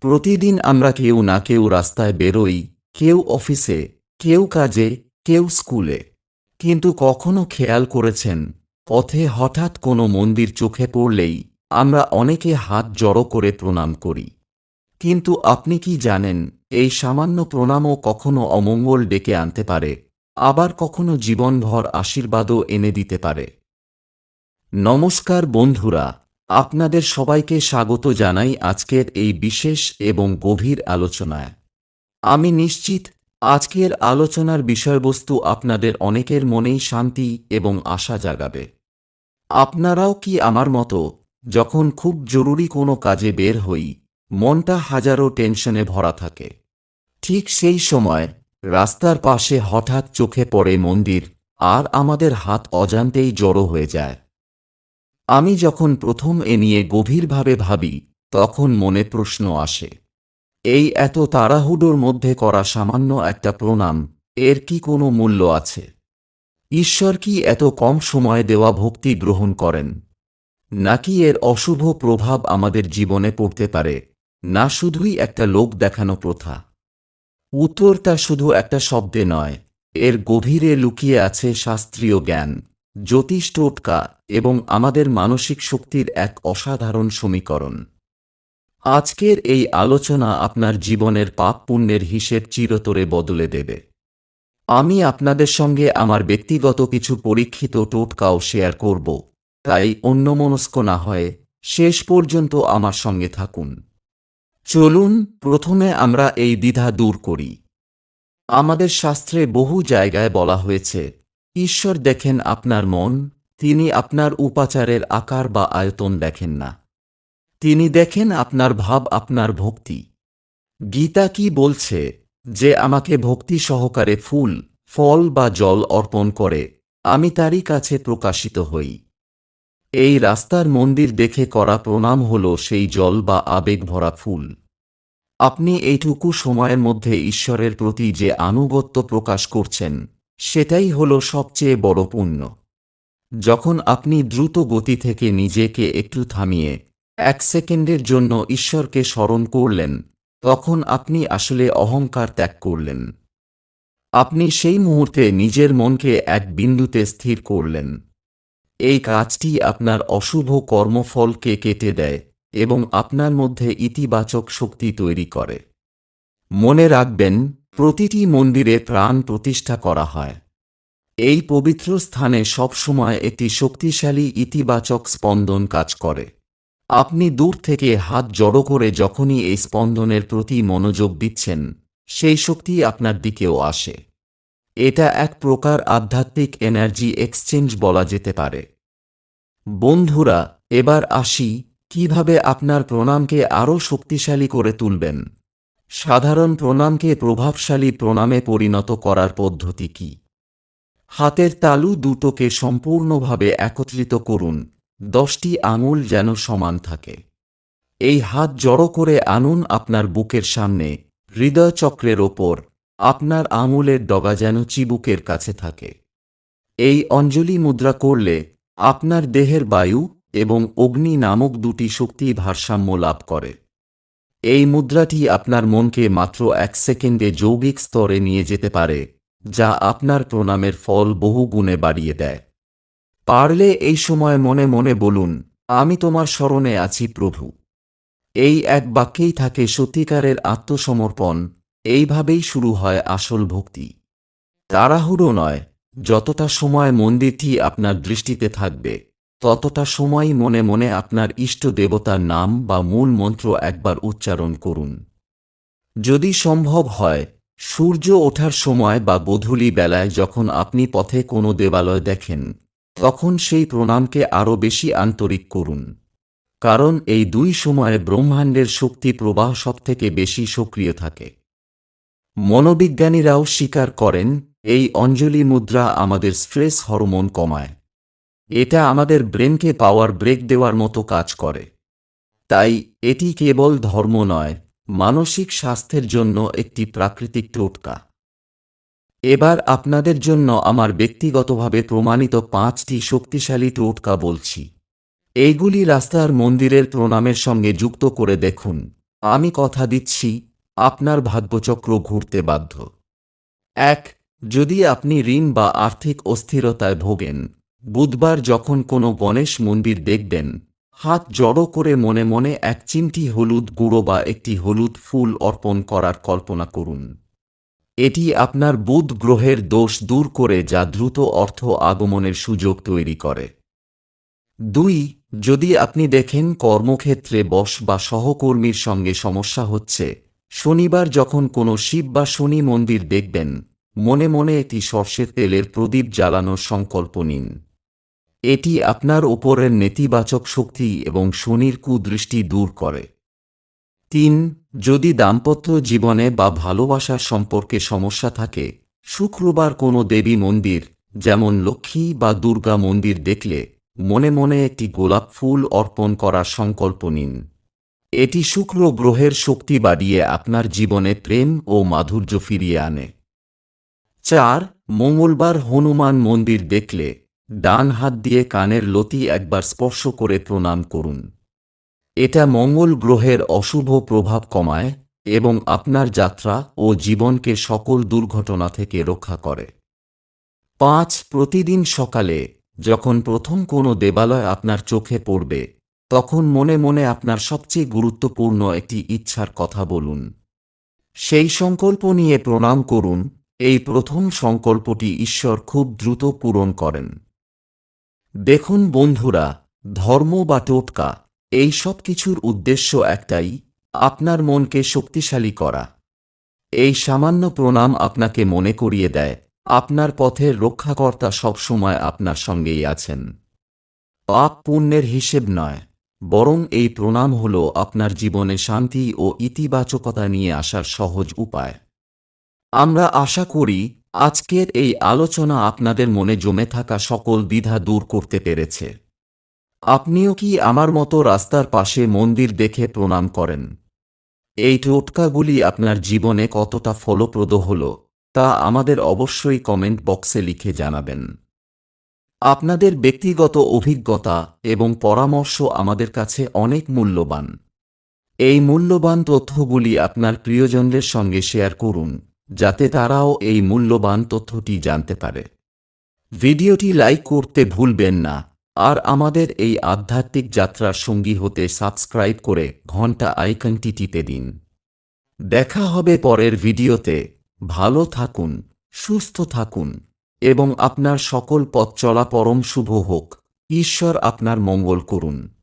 প্রতিদিন আমরা কেউ না কেউ রাস্তায় বেরোই, কেউ অফিসে, কেউ কাজে, কেউ স্কুলে। কিন্তু কখনো খেয়াল করেছেন, পথে হঠাৎ কোনো মন্দির চোখে পড়লেই আমরা অনেকে হাত জড়ো করে প্রণাম করি। কিন্তু আপনি কি জানেন, এই সামান্য প্রণামও কখনো অমঙ্গল ডেকে আনতে পারে, আবার কখনো জীবনভর আশীর্বাদও এনে দিতে পারে। নমস্কার বন্ধুরা আপনাদের সবাইকে স্বাগত জানাই আজকের এই বিশেষ এবং গভীর আলোচনায়। আমি নিশ্চিত আজকের আলোচনার বিষয়বস্তু আপনাদের অনেকের মনেই শান্তি এবং আশা জাগাবে। আপনারাও কি আমার মতো যখন খুব জরুরি কোনো কাজে বের হই, মনটা হাজারো টেনশনে ভরা থাকে। ঠিক সেই সময় রাস্তার পাশে হঠাৎ চোখে পড়ে মন্দির আর আমাদের হাত অজান্তেই জড়ো হয়ে যায়। আমি যখন প্রথম এ নিয়ে গভীরভাবে ভাবি, তখন মনে প্রশ্ন আসে, এই এত তাড়াহুডোর মধ্যে করা সামান্য একটা প্রণাম, এর কি কোনো মূল্য আছে? ঈশ্বর কি এত কম সময় দেওয়া ভক্তি গ্রহণ করেন? নাকি এর অশুভ প্রভাব আমাদের জীবনে পড়তে পারে? না শুধুই একটা লোক দেখানো প্রথা? উত্তরটা শুধু একটা শব্দে নয়, এর গভীরে লুকিয়ে আছে শাস্ত্রীয় জ্ঞান। জ্যোতিষ টোটকা এবং আমাদের মানসিক শক্তির এক অসাধারণ সমীকরণ। আজকের এই আলোচনা আপনার জীবনের পাপ পুণ্যের হিসেব চিরতরে বদলে দেবে। আমি আপনাদের সঙ্গে আমার ব্যক্তিগত কিছু পরীক্ষিত টোটকাও শেয়ার করব, তাই অন্যমনস্ক না হয়ে শেষ পর্যন্ত আমার সঙ্গে থাকুন। চলুন, প্রথমে আমরা এই দ্বিধা দূর করি। আমাদের শাস্ত্রে বহু জায়গায় বলা হয়েছে ঈশ্বর দেখেন আপনার মন, তিনি আপনার উপাচারের আকার বা আয়তন দেখেন না। তিনি দেখেন আপনার ভাব, আপনার ভক্তি। গীতা কি বলছে যে আমাকে ভক্তি সহকারে ফুল, ফল বা জল অর্পণ করে, আমি তারই কাছে প্রকাশিত হই। এই রাস্তার মন্দির দেখে করা প্রণাম হল সেই জল বা আবেগ ভরা ফুল। আপনি এইটুকু সময়ের মধ্যে ঈশ্বরের প্রতি যে আনুগত্য প্রকাশ করছেন সেটাই হল সবচেয়ে বড় পুণ্য। যখন আপনি দ্রুত গতি থেকে নিজেকে একটু থামিয়ে এক সেকেন্ডের জন্য ঈশ্বরকে স্মরণ করলেন, তখন আপনি আসলে অহংকার ত্যাগ করলেন। আপনি সেই মুহূর্তে নিজের মনকে এক বিন্দুতে স্থির করলেন। এই কাজটি আপনার অশুভ কর্মফলকে কেটে দেয় এবং আপনার মধ্যে ইতিবাচক শক্তি তৈরি করে। মনে রাখবেন প্রতিটি মন্দিরে প্রাণ প্রতিষ্ঠা করা হয়। এই পবিত্র স্থানে সবসময় একটি শক্তিশালী ইতিবাচক স্পন্দন কাজ করে। আপনি দূর থেকে হাত জড়ো করে যখনই এই স্পন্দনের প্রতি মনোযোগ দিচ্ছেন, সেই শক্তি আপনার দিকেও আসে। এটা এক প্রকার আধ্যাত্মিক এনার্জি এক্সচেঞ্জ বলা যেতে পারে। বন্ধুরা, এবার আসি কীভাবে আপনার প্রণামকে আরও শক্তিশালী করে তুলবেন। সাধারণ প্রণামকে প্রভাবশালী প্রণামে পরিণত করার পদ্ধতি কি? হাতের তালু দুটোকে সম্পূর্ণভাবে একত্রিত করুন, দশটি আঙুল যেন সমান থাকে। এই হাত জড়ো করে আনুন আপনার বুকের সামনে, হৃদয়চক্রের ওপর, আপনার আঙুলের ডগা যেন চিবুকের কাছে থাকে। এই অঞ্জলি মুদ্রা করলে আপনার দেহের বায়ু এবং অগ্নি নামক দুটি শক্তি ভারসাম্য লাভ করে। এই মুদ্রাটি আপনার মনকে মাত্র এক সেকেন্ডে যৌগিক স্তরে নিয়ে যেতে পারে, যা আপনার প্রণামের ফল বহু গুণে বাড়িয়ে দেয়। পারলে এই সময় মনে মনে বলুন, আমি তোমার স্মরণে আছি প্রভু। এই এক বাক্যেই থাকে সত্যিকারের আত্মসমর্পণ, এইভাবেই শুরু হয় আসল ভক্তি। তাড়াহুড়ো নয়, যতটা সময় মন্দিরটি আপনার দৃষ্টিতে থাকবে। ততটা সময় মনে মনে আপনার ইষ্ট দেবতার নাম বা মূল মন্ত্র একবার উচ্চারণ করুন। যদি সম্ভব হয়, সূর্য ওঠার সময় বা গধূলি বেলায় যখন আপনি পথে কোনো দেবালয় দেখেন, তখন সেই প্রণামকে আরও বেশি আন্তরিক করুন। কারণ এই দুই সময়ে ব্রহ্মাণ্ডের শক্তি প্রবাহ সবথেকে বেশি সক্রিয় থাকে। মনোবিজ্ঞানীরাও স্বীকার করেন, এই অঞ্জলি মুদ্রা আমাদের স্ট্রেস হরমোন কমায়। এটা আমাদের ব্রেনকে পাওয়ার ব্রেক দেওয়ার মতো কাজ করে। তাই এটি কেবল ধর্ম নয়, মানসিক স্বাস্থ্যের জন্য একটি প্রাকৃতিক টোটকা। এবার আপনাদের জন্য আমার ব্যক্তিগতভাবে প্রমাণিত পাঁচটি শক্তিশালী টোটকা বলছি। এইগুলি রাস্তার মন্দিরের প্রণামের সঙ্গে যুক্ত করে দেখুন। আমি কথা দিচ্ছি, আপনার ভাগ্যচক্র ঘুরতে বাধ্য। এক, যদি আপনি ঋণ বা আর্থিক অস্থিরতায় ভোগেন বুধবার যখন কোনো গণেশ মন্দির দেখবেন, হাত জড়ো করে মনে মনে এক চিমটি হলুদ গুঁড়ো বা একটি হলুদ ফুল অর্পণ করার কল্পনা করুন। এটি আপনার বুধ গ্রহের দোষ দূর করে যা দ্রুত অর্থ আগমনের সুযোগ তৈরি করে। দুই, যদি আপনি দেখেন কর্মক্ষেত্রে বস বা সহকর্মীর সঙ্গে সমস্যা হচ্ছে, শনিবার যখন কোনো শিব বা শনি মন্দির দেখবেন, মনে মনে একটি সর্ষের তেলের প্রদীপ জ্বালানোর সংকল্প নিন। এটি আপনার ওপরের নেতিবাচক শক্তি এবং শনির কুদৃষ্টি দূর করে। তিন, যদি দাম্পত্য জীবনে বা ভালোবাসার সম্পর্কে সমস্যা থাকে, শুক্রবার কোনো দেবী মন্দির, যেমন লক্ষ্মী বা দুর্গা মন্দির দেখলে, মনে মনে একটি গোলাপ ফুল অর্পণ করার সংকল্প নিন। এটি শুক্র গ্রহের শক্তি বাড়িয়ে আপনার জীবনে প্রেম ও মাধুর্য ফিরিয়ে আনে। চার, মঙ্গলবার হনুমান মন্দির দেখলে ডান হাত দিয়ে কানের লতি একবার স্পর্শ করে প্রণাম করুন। এটা মঙ্গল গ্রহের অশুভ প্রভাব কমায় এবং আপনার যাত্রা ও জীবনকে সকল দুর্ঘটনা থেকে রক্ষা করে। পাঁচ, প্রতিদিন সকালে যখন প্রথম কোনো দেবালয় আপনার চোখে পড়বে, তখন মনে মনে আপনার সবচেয়ে গুরুত্বপূর্ণ একটি ইচ্ছার কথা বলুন। সেই সংকল্প নিয়ে প্রণাম করুন। এই প্রথম সংকল্পটি ঈশ্বর খুব দ্রুত পূরণ করেন। দেখুন বন্ধুরা, ধর্ম বা টোটকা, এই সব কিছুর উদ্দেশ্য একটাই, আপনার মনকে শক্তিশালী করা। এই সামান্য প্রণাম আপনাকে মনে করিয়ে দেয়, আপনার পথের রক্ষাকর্তা সবসময় আপনার সঙ্গেই আছেন। পাপ পুণ্যের হিসেব নয়, বরং এই প্রণাম হল আপনার জীবনে শান্তি ও ইতিবাচকতা নিয়ে আসার সহজ উপায়। আমরা আশা করি আজকের এই আলোচনা আপনাদের মনে জমে থাকা সকল দ্বিধা দূর করতে পেরেছে। আপনিও কি আমার মতো রাস্তার পাশে মন্দির দেখে প্রণাম করেন? এই টোটকাগুলি আপনার জীবনে কতটা ফলপ্রদ হল, তা আমাদের অবশ্যই কমেন্ট বক্সে লিখে জানাবেন। আপনাদের ব্যক্তিগত অভিজ্ঞতা এবং পরামর্শ আমাদের কাছে অনেক মূল্যবান। এই মূল্যবান তথ্যগুলি আপনার প্রিয়জনদের সঙ্গে শেয়ার করুন। যাতে তারাও এই মূল্যবান তথ্যটি জানতে পারে। ভিডিওটি লাইক করতে ভুলবেন না, আর আমাদের এই আধ্যাত্মিক যাত্রার সঙ্গী হতে সাবস্ক্রাইব করে ঘণ্টা আইকনটি টিপে দিন। দেখা হবে পরের ভিডিওতে। ভালো থাকুন, সুস্থ থাকুন, এবং আপনার সকল পথ চলা পরম শুভ হোক। ঈশ্বর আপনার মঙ্গল করুন।